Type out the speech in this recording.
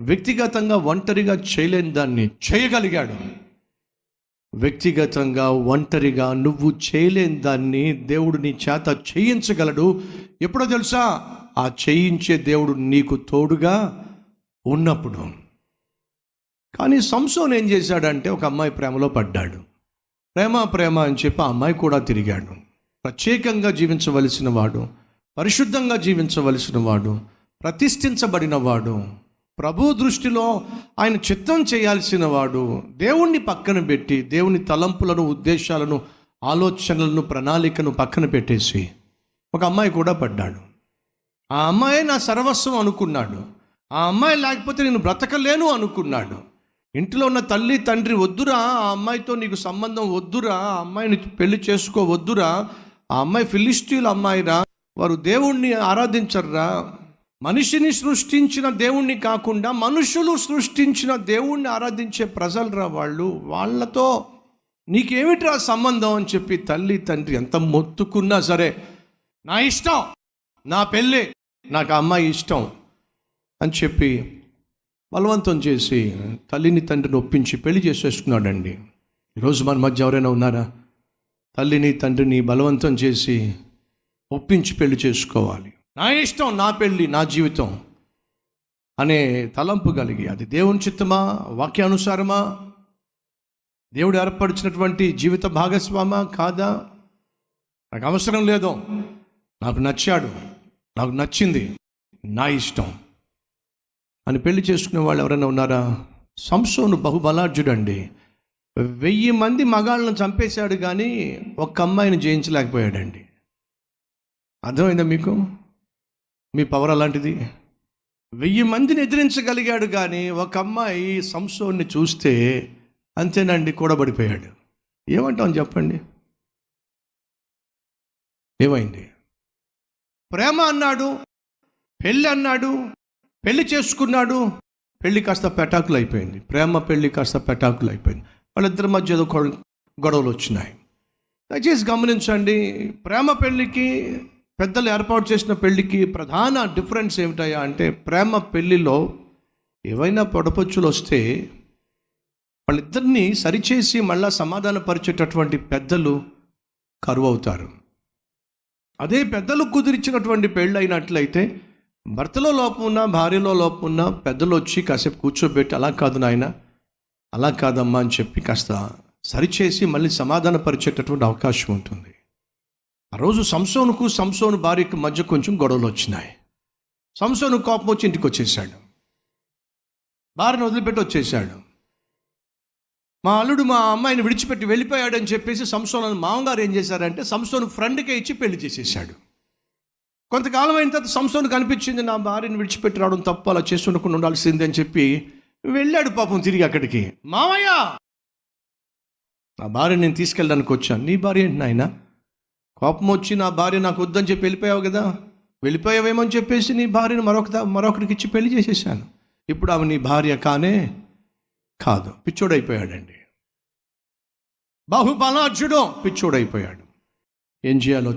వ్యక్తిగతంగా ఒంటరిగా చేయలేని దాన్ని చేయగలిగాడు. వ్యక్తిగతంగా ఒంటరిగా నువ్వు చేయలేని దాన్ని దేవుడు నీ చేత చేయించగలడు. ఎప్పుడో తెలుసా? ఆ చేయించే దేవుడు నీకు తోడుగా ఉన్నప్పుడు. కానీ సంసోన్ ఏం చేశాడంటే ఒక అమ్మాయి ప్రేమలో పడ్డాడు. ప్రేమ ప్రేమ అని చెప్పి ఆ అమ్మాయి కూడా తిరిగాడు. ప్రత్యేకంగా జీవించవలసిన వాడు పరిశుద్ధంగా జీవించవలసిన వాడు ప్రతిష్ఠించబడిన వాడు. ప్రభు దృష్టిలో ఆయన చిత్తం చేయాల్సిన వాడు దేవుణ్ణి పక్కన పెట్టి దేవుని తలంపులను ఉద్దేశాలను ఆలోచనలను ప్రణాళికను పక్కన పెట్టేసి ఒక అమ్మాయి కూడా పడ్డాడు. ఆ అమ్మాయి నా సర్వస్వం అనుకున్నాడు. ఆ అమ్మాయి లేకపోతే నేను బ్రతకలేను అనుకున్నాడు. ఇంట్లో ఉన్న తల్లి తండ్రి వద్దురా ఆ అమ్మాయితో నీకు సంబంధం వద్దురా ఆ అమ్మాయిని పెళ్ళి చేసుకోవద్దురా ఆ అమ్మాయి ఫిలిస్టీన్ అమ్మాయిరా వారు దేవుణ్ణి ఆరాధించర్రా మనిషిని సృష్టించిన దేవుణ్ణి కాకుండా మనుషులు సృష్టించిన దేవుణ్ణి ఆరాధించే ప్రజలరా వాళ్ళు? వాళ్ళతో నీకేమిట్రా సంబంధం అని చెప్పి తల్లి తండ్రి ఎంత మొత్తుకున్నా సరే నా ఇష్టం నా పెళ్ళి నాకు అమ్మాయి ఇష్టం అని చెప్పి బలవంతం చేసి తల్లిని తండ్రిని ఒప్పించి పెళ్ళి చేసేసుకున్నాడండి. ఈరోజు మన మధ్య ఎవరైనా ఉన్నారా? తల్లిని తండ్రిని బలవంతం చేసి ఒప్పించి పెళ్ళి చేసుకోవాలి. నా ఇష్టం నా పెళ్ళి నా జీవితం అనే తలంపు కలిగి అది దేవుని చిత్తమా వాక్యానుసారమా? దేవుడు ఏర్పరిచినటువంటి జీవిత భాగస్వామా కాదా? నాకు అవసరం లేదు. నాకు నచ్చాడు. నాకు నచ్చింది. నా ఇష్టం. అని పెళ్ళి చేసుకునే వాళ్ళు ఎవరైనా ఉన్నారా? సంసోను బహుబలార్జుడండి. వెయ్యి మంది మగాళ్ళను చంపేశాడు కానీ ఒక్క అమ్మాయిని జయించలేకపోయాడండి. అర్థమైందా మీకు? మీ పవర్ అలాంటిది? వెయ్యి మందిని ఎదిరించగలిగాడు కానీ ఒక అమ్మాయి సంసోన్ని చూస్తే అంతేనండి కూడబడిపోయాడు. ఏమంటాం చెప్పండి? ఏమైంది? ప్రేమ అన్నాడు పెళ్ళి అన్నాడు పెళ్ళి చేసుకున్నాడు పెళ్ళి కాస్త పెటాకులు అయిపోయింది. ప్రేమ పెళ్ళి కాస్త పెటాకులు అయిపోయింది. వాళ్ళిద్దరి మధ్య ఏదో గొడవలు వచ్చినాయి. దయచేసి గమనించండి ప్రేమ పెళ్ళికి పెద్దలు ఏర్పాటు చేసిన పెళ్ళికి ప్రధాన డిఫరెన్స్ ఏమిటయ్యా అంటే ప్రేమ పెళ్ళిలో ఏవైనా పొడపొచ్చులు వస్తే వాళ్ళిద్దరిని సరిచేసి మళ్ళా సమాధానపరిచేటటువంటి పెద్దలు కరువు అవుతారు అదే పెద్దలు కుదిరించినటువంటి పెళ్ళి అయినట్లయితే భర్తలో లోపం ఉన్నా భార్యలో లోపం ఉన్నా పెద్దలు వచ్చి కాసేపు కూర్చోబెట్టి అలా కాదు నాయన అలా కాదమ్మా అని చెప్పి కాస్త సరిచేసి మళ్ళీ సమాధానపరిచేటటువంటి అవకాశం ఉంటుంది. ఆ రోజు సంసోనుకు సంసోను భార్యకు మధ్య కొంచెం గొడవలు వచ్చినాయి. సంసోను కోపం వచ్చి ఇంటికి వచ్చేసాడు భార్యను వదిలిపెట్టి వచ్చేసాడు మా అల్లుడు మా అమ్మాయిని విడిచిపెట్టి వెళ్ళిపోయాడని చెప్పేసి సంసోను మామగారు ఏం చేశారంటే సంసోను ఫ్రెండ్కే ఇచ్చి పెళ్ళి చేసేసాడు కొంతకాలం అయిన తర్వాత సంసోను కనిపించింది నా భార్యను విడిచిపెట్టి రావడం తప్పు అలా చేస్తుండకుండా ఉండాల్సింది అని చెప్పి వెళ్ళాడు పాపం తిరిగి అక్కడికి. మామయ్య! నా భార్య నేను తీసుకెళ్ళడానికి వచ్చాను. నీ భార్య ఏంటి నాయనా? కోపం వచ్చి నా భార్య నాకు వద్దని చెప్పి వెళ్ళిపోయావు కదా? వెళ్ళిపోయావేమో అని చెప్పేసి నీ భార్యను మరొక మరొకరికి ఇచ్చి పెళ్ళి చేసేసాను ఇప్పుడు ఆమె నీ భార్య కానే కాదు. పిచ్చోడైపోయాడండి. బాహుబలార్జుడు పిచ్చోడైపోయాడు. ఏం చేయాలో